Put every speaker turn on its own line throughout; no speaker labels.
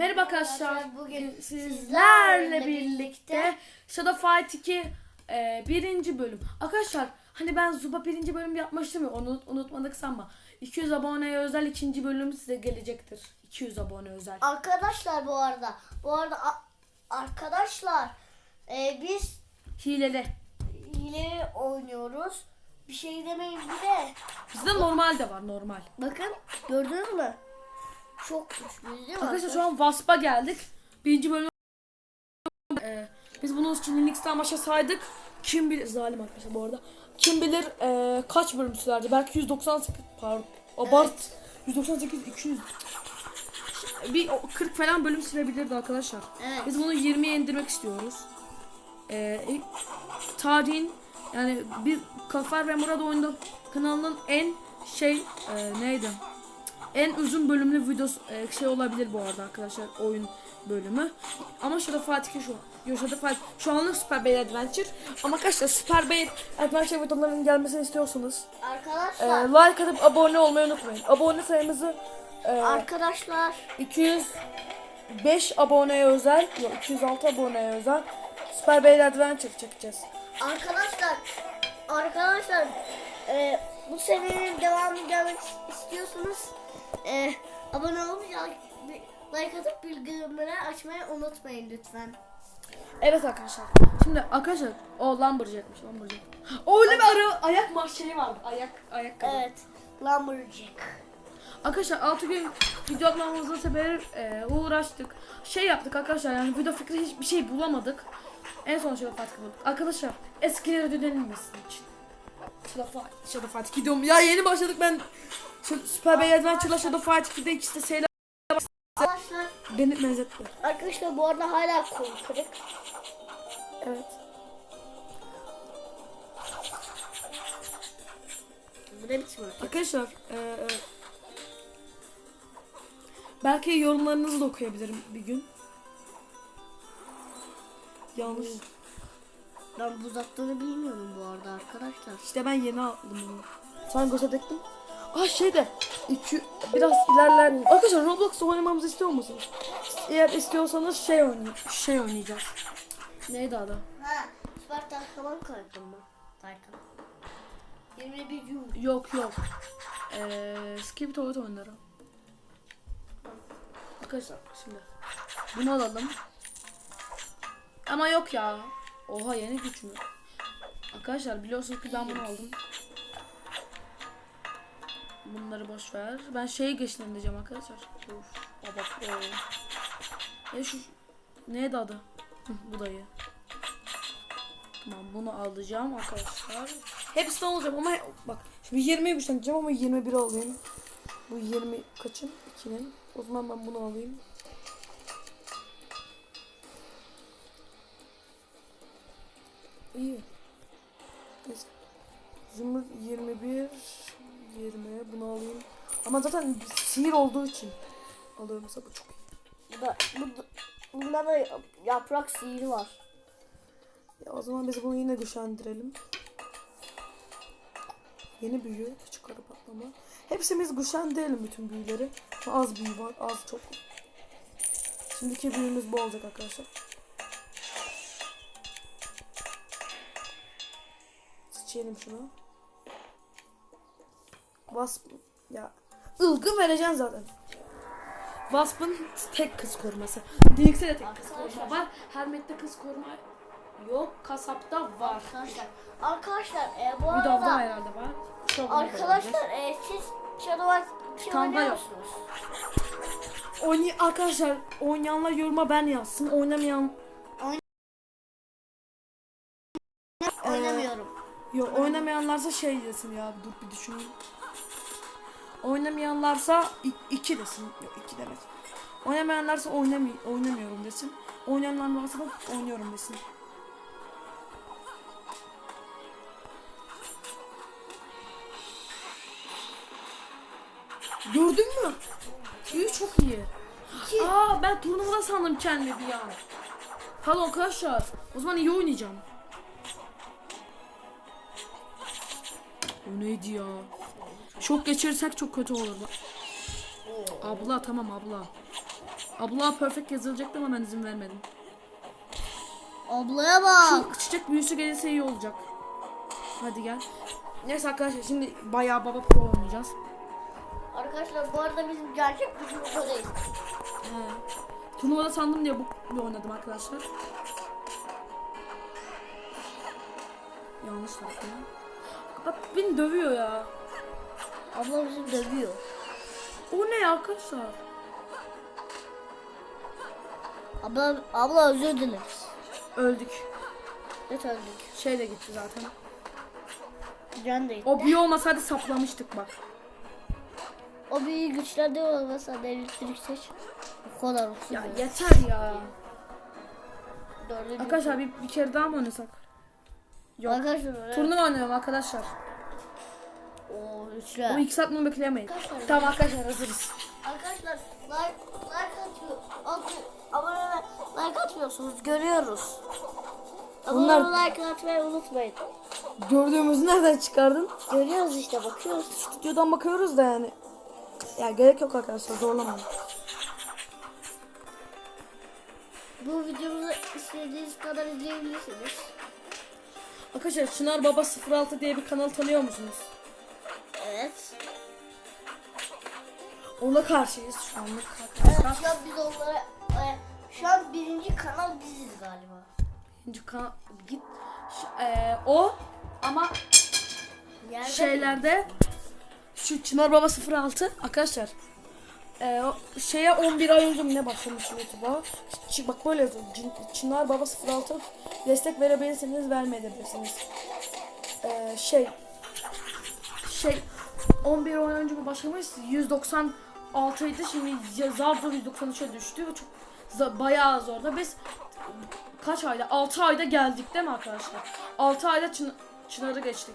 Merhaba arkadaşlar. Bugün sizlerle birlikte Shadow Fight 2 e, birinci bölüm. Arkadaşlar hani ben Zuba birinci bölüm yapmıştım ya onu unutmadık sanma. 200 aboneye özel ikinci bölüm size gelecektir. 200 abone özel.
Arkadaşlar bu arada bu arada arkadaşlar e, biz
Hileli.
hile oynuyoruz. Bir şey demeyin bir de.
Bizde normal de var normal.
Bakın gördünüz mü? Çok güçlüyüz değil mi?
Arkadaşlar şu an Wasp'a geldik. Birinci bölüm e, biz bunun için Linux'ten başa saydık. Kim bilir zalim arkadaşlar bu arada. Kim bilir e, kaç bölüm sürerdi? Belki 198 pardon. Abart. 198 200 bir o 40 falan bölüm sürebilirdi arkadaşlar.
Evet.
Biz bunu 20'ye indirmek istiyoruz. Ee, ilk- tarihin yani bir Kafar ve Murad oyunda kanalının en şey e, neydi? En uzun bölümlü videosu e, şey olabilir bu arada arkadaşlar oyun bölümü. Ama şurada Fatih şu. Şurada Fatih. Şu anlık Super Bait Adventure. Ama arkadaşlar Super Bait Adventure videolarının gelmesini istiyorsanız e,
Arkadaşlar
like atıp abone olmayı unutmayın. Abone sayımızı e,
arkadaşlar
205 aboneye özel, yok 206 aboneye özel Super Bait Adventure çekeceğiz.
arkadaşlar arkadaşlar e, bu serinin devamını gelmek istiyorsanız e, abone olup like, atıp bildirimleri açmayı unutmayın lütfen.
Evet arkadaşlar. Şimdi arkadaşlar o Lumberjack'miş Lumberjack. O öyle bir ara ayak mar şeyi vardı. Ayak ayak
Evet. Lumberjack.
Arkadaşlar 6 gün video atmamızı sebebi e, uğraştık. Şey yaptık arkadaşlar yani video fikri hiçbir şey bulamadık. En son şöyle Fatih bulduk. Arkadaşlar eskileri dönülmesin için. Shadow Fight, Shadow Fight gidiyorum. Ya yeni başladık ben. Super Bait Adventure'la Shadow Fight 2'de ikisi de şeyler
Arkadaşlar,
beni benzetti.
arkadaşlar bu arada hala kolu kırık.
Evet.
Bu ne biçim hareket?
Arkadaşlar e, e, belki yorumlarınızı da okuyabilirim bir gün. Yanlış.
Ben bu uzattığını bilmiyorum bu arada arkadaşlar.
İşte ben yeni aldım bunu. Sen göze Ah şeyde iki, biraz ilerler. Arkadaşlar Roblox oynamamızı istiyor musunuz? Eğer istiyorsanız şey oynay şey oynayacağız. Neydi adı?
Ha, Süper Tarkan'ı koydum ben. Tarkan. 21 Jun.
Yok yok. Eee Skip Toilet oyunları. Arkadaşlar şimdi bunu alalım. Ama yok ya. Oha yeni güç mü? Arkadaşlar biliyorsunuz ki ben bunu aldım. Bunları boş ver. Ben şeyi geçlendireceğim arkadaşlar. Of. Baba. o. E şu neydi adı? Bu da iyi. Tamam bunu alacağım arkadaşlar. Hepsini alacağım ama bak şimdi 20'ye güçleneceğim ama 21 alayım. Bu 20 kaçın? 2'nin. O zaman ben bunu alayım. İyi. Neyse. Zümrüt 21 20 bunu alayım. Ama zaten sihir olduğu için alıyorum mesela bu çok iyi.
Da, bu da, bunda da yaprak sihiri var.
Ya o zaman biz bunu yine güçlendirelim. Yeni büyü, küçük arı patlama. Hepsimiz güçlendirelim bütün büyüleri. Az büyü var, az çok. Şimdiki büyümüz bu olacak arkadaşlar. Sıçayım şunu. Wasp ya ılgın vereceksin zaten. Wasp'ın tek kız koruması. Dilikse de tek kız koruma var. Hermet'te kız koruma yok. Kasapta var.
Arkadaşlar, arkadaşlar e, bu arada
herhalde var. Çok
arkadaşlar e, siz Shadow kim
Tanga
oynuyor musunuz?
Oynay arkadaşlar oynayanlar yoruma ben yazsın. Oynamayan Yok oynamayanlarsa şey desin ya dur bir düşüneyim. Oynamayanlarsa iki desin. Yok iki demek. Oynamayanlarsa oynamay oynamıyorum desin. Oynayanlar varsa da oynuyorum desin. Gördün mü? İyi çok iyi.
İki.
Aa ben turnuvada sandım kendimi bir an. Pardon arkadaşlar. O zaman iyi oynayacağım. O neydi ya? Çok geçirirsek çok kötü olur. Abla tamam abla. Abla perfect yazılacaktı ama ben izin vermedim.
Ablaya bak.
Şu çiçek büyüsü gelirse iyi olacak. Hadi gel. Neyse arkadaşlar şimdi bayağı baba pro oynayacağız.
Arkadaşlar bu arada bizim gerçek gücümüz değil.
He. Turnuvada sandım diye bu oynadım arkadaşlar. Yanlış laf ya. Bak beni dövüyor ya.
Abla bizi dövüyor.
O ne ya arkadaşlar?
Abla, abla özür dileriz.
Öldük.
Evet öldük.
Şey de gitti zaten.
Can değil.
O büyü olmasaydı saplamıştık bak.
O büyüyü güçlendi olmasa da elektrik seç. Bu kadar olsun.
Ya
ya.
yeter ya.
Dördüncü.
Arkadaşlar bir, bir kere daha mı oynasak? Yok.
Arkadaşlar öyle.
Turnuva oynayalım arkadaşlar.
Oo
O iki saat bunu bekleyemeyiz.
Arkadaşlar-
Tamam arkadaşlar hazırız.
Arkadaşlar like like atıyor. atıyor. Abone ve like atmıyorsunuz. Görüyoruz. Abone
Bunlar-
ve like atmayı unutmayın.
Gördüğümüzü nereden çıkardın?
Görüyoruz işte bakıyoruz.
Stüdyodan bakıyoruz da yani. Ya gerek yok arkadaşlar zorlamayın.
Bu videomuzu istediğiniz kadar izleyebilirsiniz.
Arkadaşlar Çınar Baba 06 diye bir kanal tanıyor musunuz?
Evet.
Ona karşıyız şu anlık
Evet şu an biz onlara e, şu an birinci kanal biziz galiba.
İkinci kanal git. Ş- eee, o ama
Yerde
şeylerde şu Çınar Baba 06 arkadaşlar eee, o şeye 11 ay önce mi ne başlamış YouTube'a? Bak böyle yazıyor. Çınar Baba 06 destek verebilirsiniz vermeyebilirsiniz. Eee, şey. Şey 11 ay önce mi başlamış? 196 idi şimdi zar zor 193'e düştü çok bayağı zor da biz kaç ayda? 6 ayda geldik değil mi arkadaşlar? 6 ayda Çın- Çınar'ı geçtik.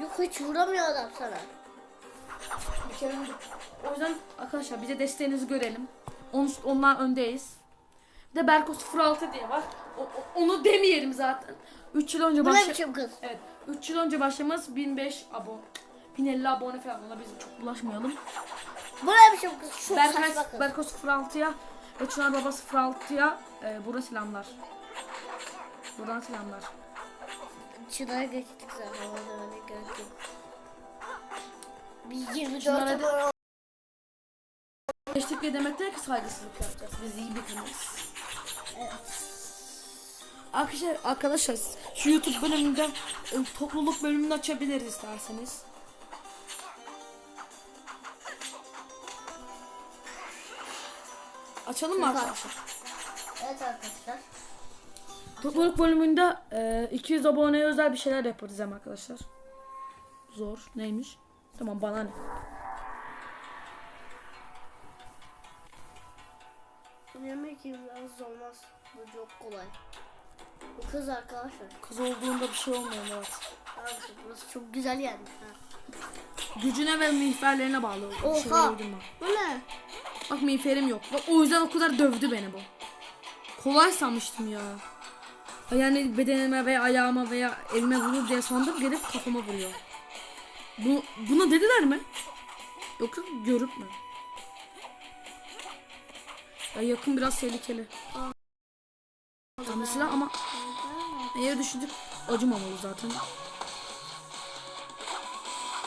Yok hiç vuramıyor adam sana.
Bir kere önce- O yüzden arkadaşlar bize desteğinizi görelim. On, onlar öndeyiz. Bir de Berko 06 diye var. O- o- onu demeyelim zaten. 3 yıl önce başla...
biçim kız?
Evet. 3 yıl önce başlaması 1005 abone. 1050 abone falan ona biz çok bulaşmayalım.
Bu ne biçim kız? Çok saçma kız.
Berko 06'ya ve Çınar Baba 06'ya e, burada selamlar. Buradan selamlar.
Çınar'a geçtik zaten. Orada öyle yok. Biz 24
Çınar'a-
abone olduk.
Geçtik diye demek değil ki saygısızlık yapacağız. Biz iyi bir kanalız. Arkadaşlar, arkadaşlar şu YouTube bölümünde e, topluluk bölümünü açabiliriz isterseniz. Açalım mı arkadaşlar?
Evet arkadaşlar.
Topluluk bölümünde e, 200 aboneye özel bir şeyler yaparız hem arkadaşlar. Zor. Neymiş? Tamam bana ne?
Bu yemek biraz olmaz. Bu çok kolay. Bu kız arkadaşlar.
Kız olduğunda bir şey olmuyor Murat.
Arkadaşlar burası çok güzel yani. Ha.
Gücüne ve miğferlerine bağlı. Bir şeyler
Oha. Bu ne?
Bak miğferim yok. Bak o yüzden o kadar dövdü beni bu. Kolay sanmıştım ya. Yani bedenime veya ayağıma veya elime vurur diye sandım gelip kafama vuruyor. Bu, buna dediler mi? Yoksa görüp mü? Ya yakın biraz tehlikeli. Tam silah ama eğer düşündük acımamalı zaten.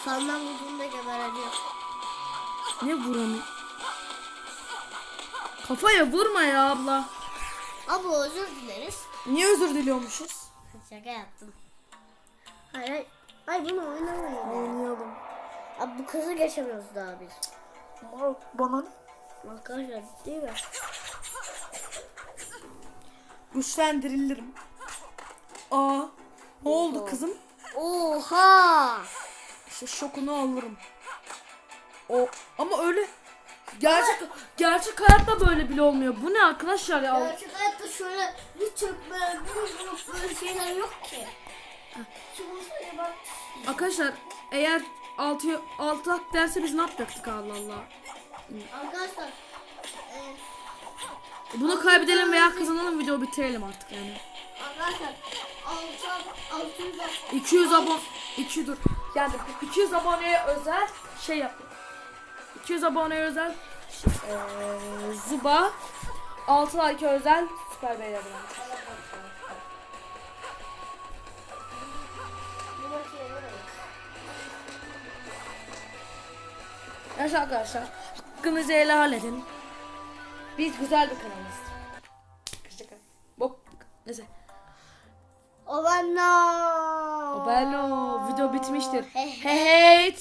Senden vurduğunda gebereceğim.
Ne vuramıyor? Kafaya vurma ya abla.
Abi özür dileriz.
Niye özür diliyormuşuz?
Şaka yaptım. Hayır hayır. Ay bunu oynamayın. Abi bu kızı geçemiyoruz daha biz.
Bana ne?
Arkadaşlar değil mi?
Güçlendirilirim. Aa, ne oldu kızım?
Oha!
İşte şokunu alırım. O ama öyle gerçek gerçek hayatta böyle bile olmuyor. Bu ne arkadaşlar ya?
Gerçek hayatta şöyle bir çökme, bir grup böyle şeyler yok ki. Şu bak.
Arkadaşlar eğer 6 6 hak derse biz ne yapacaktık Allah Allah.
Arkadaşlar e,
Bunu kaybedelim veya kazanalım video bitirelim artık yani.
arkadaşlar 6 600
200 abone 200 dur. Yani 200 aboneye özel şey yaptık. 200 aboneye özel e, Zuba 6 like özel Süper Beyler Neyse arkadaşlar hakkınızı helal edin. Biz güzel bir kanalız. Şaka. Bok. Neyse.
Obano.
Obelo video bitmiştir. Hey hey.